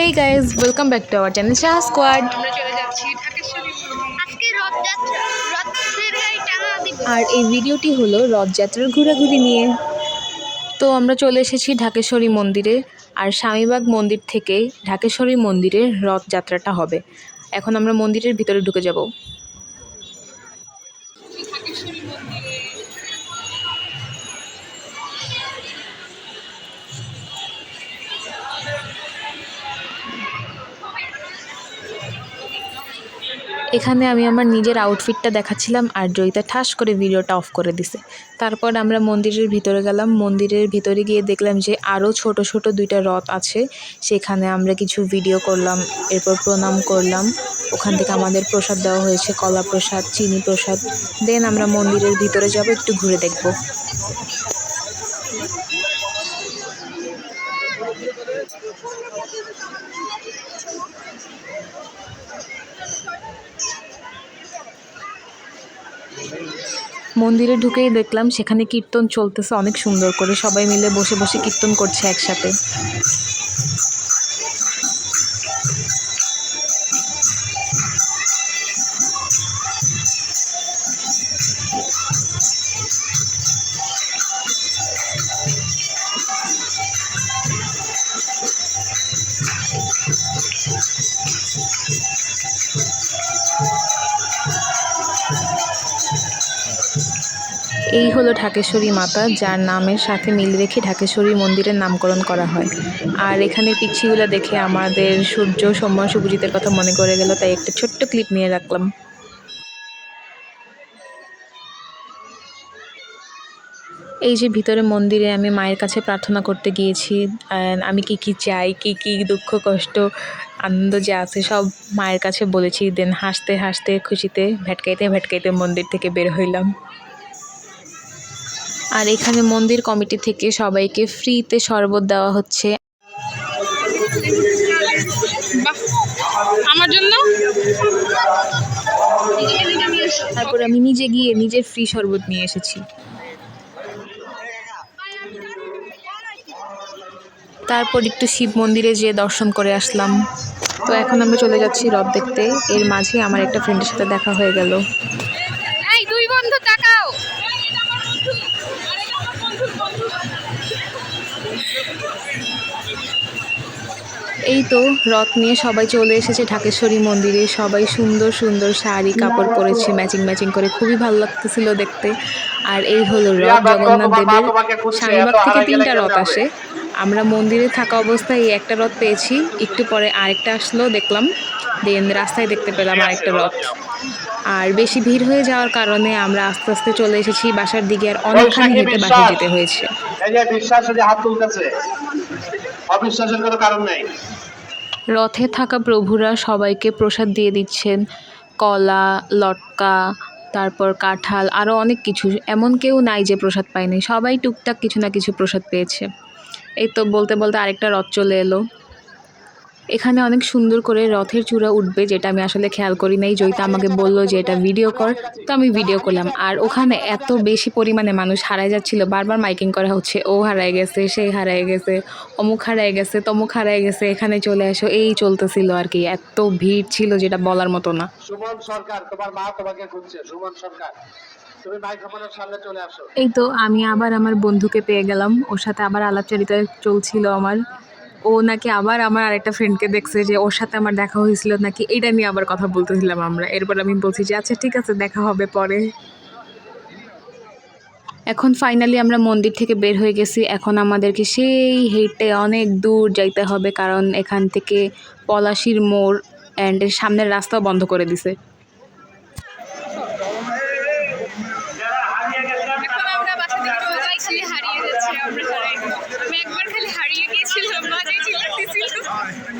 Hey guys welcome back to our channel Shah squad আর এই ভিডিওটি হলো রথযাত্রার ঘোরাঘুরি নিয়ে। তো আমরা চলে এসেছি ঢাকেশ্বরী মন্দিরে আর স্বামীবাগ মন্দির থেকে ঢাকেশ্বরী মন্দিরে রথযাত্রাটা হবে। এখন আমরা মন্দিরের ভিতরে ঢুকে যাব। এখানে আমি আমার নিজের আউটফিটটা দেখাচ্ছিলাম আর জয়িতা ঠাস করে ভিডিওটা অফ করে দিছে। তারপর আমরা মন্দিরের ভিতরে গেলাম। মন্দিরের ভিতরে গিয়ে দেখলাম যে আরও ছোট ছোট দুইটা রথ আছে। সেখানে আমরা কিছু ভিডিও করলাম, এরপর প্রণাম করলাম। ওখান থেকে আমাদের প্রসাদ দেওয়া হয়েছে, কলা প্রসাদ, চিনি প্রসাদ। দেন আমরা মন্দিরের ভিতরে যাব, একটু ঘুরে দেখব। মন্দিরে ঢুকেই দেখলাম সেখানে কীর্তন চলতেছে অনেক সুন্দর করে। সবাই মিলে বসে বসে কীর্তন করছে একসাথে। এই হলো ঢাকেশ্বরী মাতা, যার নামের সাথে মিল রেখে ঢাকেশ্বরী মন্দিরের নামকরণ করা হয়। আর এখানে পিচ্ছিগুলো দেখে আমাদের সূর্য সৌম্য শুভজিতের কথা মনে করে গেল, তাই একটা ছোট্ট ক্লিপ নিয়ে রাখলাম। এই যে ভিতরে মন্দিরে আমি মায়ের কাছে প্রার্থনা করতে গিয়েছি আমি কি কি চাই, কি কি দুঃখ, কষ্ট, আনন্দ যে আছে সব মায়ের কাছে বলেছি। দেন হাসতে হাসতে খুশিতে, ভেটকাইতে ভেটকাইতে মন্দির থেকে বের হইলাম। আর এখানে মন্দির কমিটি থেকে সবাইকে ফ্রিতে শরবত দেওয়া হচ্ছে। আমার জন্য? তারপর আমি নিজে গিয়ে নিজের ফ্রি শরবত নিয়ে এসেছি। তারপর একটু শিব মন্দিরে যেয়ে দর্শন করে আসলাম। তো এখন আমরা চলে যাচ্ছি রথ দেখতে। এর মাঝে আমার একটা ফ্রেন্ডের সাথে দেখা হয়ে গেল। এই তো রথ নিয়ে সবাই চলে এসেছে ঢাকেশ্বরী মন্দিরে। সবাই সুন্দর সুন্দর শাড়ি কাপড় পরেছে ম্যাচিং ম্যাচিং করে। খুবই ভালো লাগতেছিল দেখতে। আর এই হলো রথ জগন্নাথ দেবের স্বামীবাগ থেকে তিনটা রথ আসে। আমরা মন্দিরে থাকা অবস্থায় এই একটা রথ পেয়েছি। একটু পরে আরেকটা আসলো দেখলাম। দেন রাস্তায় দেখতে পেলাম আরেকটা রথ। আর বেশি ভিড় হয়ে যাওয়ার কারণে আমরা আস্তে আস্তে চলে এসেছি বাসার দিকে আর অনেকখানি হেঁটে বাসে যেতে হয়েছে। বিশ্বাস হাত তুলতেছে। অবিশ্বাসের কোনো কারণ নেই। রথে থাকা প্রভুরা সবাইকে প্রসাদ দিয়ে দিচ্ছেন। কলা, লটকা, তারপর কাঁঠাল আরও অনেক কিছু। এমন কেউ নাই যে প্রসাদ পায়নি। সবাই টুকটাক কিছু না কিছু প্রসাদ পেয়েছে। এই তো বলতে বলতে আরেকটা রথ চলে এলো। এখানে অনেক সুন্দর করে রথের চূড়া উঠবে যেটা আমি আসলে খেয়াল করি নাই। জয়িতা আমাকে বলল যে এটা ভিডিও কর। তো আমি ভিডিও করলাম। আর ওখানে এত বেশি পরিমাণে মানুষ হারায় যাচ্ছিল। বারবার মাইকিং করা হচ্ছে ও হারায় গেছে সে হারায় গেছে অমুক হারায় গেছে তমুক হারায় গেছে এখানে চলে আসো। এই চলতেছিল আর কি। এত ভিড় ছিল যেটা বলার মতো না। সুমন সরকার তোমার মা তোমাকে খুঁজছে। সুমন সরকার তুমি মাইক্রোফোনের সামনে চলে আসো। এই তো আমি আবার আমার বন্ধুকে পেয়ে গেলাম। ওর সাথে আবার আলাপচারিতা চলছিল আমার। ও নাকি আবার আমার আরেকটা ফ্রেন্ডকে দেখছে যে ওর সাথে আমার দেখা হয়েছিল, নাকি এটা নিয়ে আবার কথা বলতেছিলাম আমরা। এরপর আমি বলছি যে আচ্ছা ঠিক আছে, দেখা হবে পরে। এখন ফাইনালি আমরা মন্দির থেকে বের হয়ে গেছি। এখন আমাদেরকে সেই হেঁটে অনেক দূর যাইতে হবে, কারণ এখান থেকে পলাশির মোড় অ্যান্ডের সামনের রাস্তাও বন্ধ করে দিছে এখন আমরা বাসা থেকে চলে যাচ্ছি হারিয়ে যাচ্ছি আমরা সবাই আমি একবার খালি হারিয়ে গিয়েছিলাম মজাই চিল্লাতেছিল তাও শুনলাম বলে আমি হারাই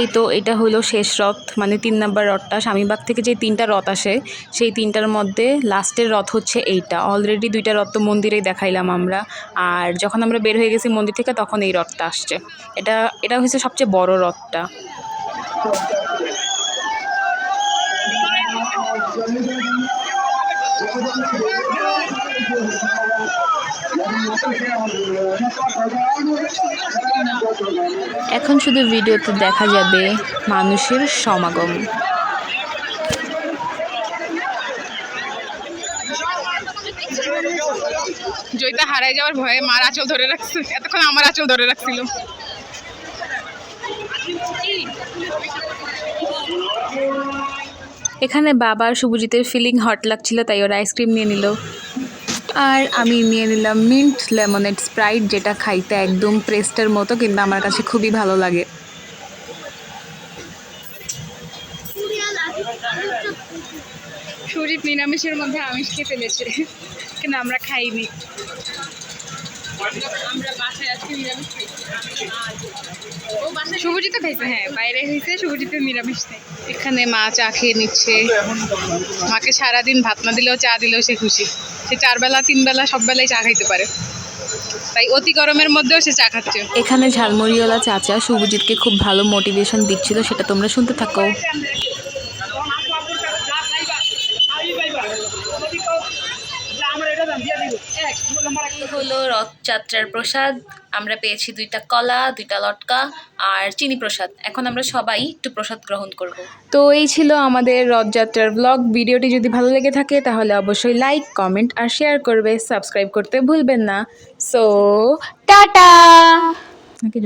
এই তো এটা হলো শেষ রথ মানে তিন নাম্বার রথটা। স্বামীবাগ থেকে যে তিনটা রথ আসে, সেই তিনটার মধ্যে লাস্টের রথ হচ্ছে এইটা। অলরেডি দুইটা রথ তো মন্দিরেই দেখাইলাম আমরা। আর যখন আমরা বের হয়ে গেছি মন্দির থেকে, তখন এই রথটা আসছে। এটা এটা হচ্ছে সবচেয়ে বড় রথটা। এখন শুধু ভিডিওতে দেখা যাবে মানুষের সমাগম। জয়িতা হারাই যাওয়ার ভয়ে মার আঁচল ধরে রাখছে। এতক্ষণ আমার আঁচল ধরে রাখছিল। এখানে বাবার শুভজিতের ফিলিং হট লাগছিল, তাই ওরা আইসক্রিম নিয়ে নিল। আর আমি নিয়ে নিলাম মিন্ট লেমনেড স্প্রাইট যেটা খাইতে একদম প্রেস্টের মতো, কিন্তু আমার কাছে খুবই ভালো লাগে। সুজিত নিরামিষের মধ্যে আমিষ খেয়ে ফেলেছে কিন্তু আমরা খাইনি। শুভজিৎ খাইছে হ্যাঁ বাইরে হয়েছে শুভজিতের নিরামিষ এখানে মা চা খেয়ে নিচ্ছে। মাকে সারাদিন ভাত না দিলেও চা দিলেও সে খুশি। সে চার বেলা, তিন বেলা, সব বেলায় চা খাইতে পারে। তাই অতি গরমের মধ্যেও সে চা খাচ্ছে। এখানে ঝালমুড়িওয়ালা চাচা শুভজিৎকে খুব ভালো মোটিভেশন দিচ্ছিল, সেটা তোমরা শুনতে থাকো হলো রথযাত্রার প্রসাদ, আমরা পেয়েছি দুইটা কলা, দুইটা লটকা আর চিনি প্রসাদ। এখন আমরা সবাই একটু প্রসাদ গ্রহণ করব। তো এই ছিল আমাদের রথযাত্রার ব্লগ ভিডিওটি যদি ভালো লেগে থাকে, তাহলে অবশ্যই লাইক কমেন্ট আর শেয়ার করবে। সাবস্ক্রাইব করতে ভুলবেন না। So tata!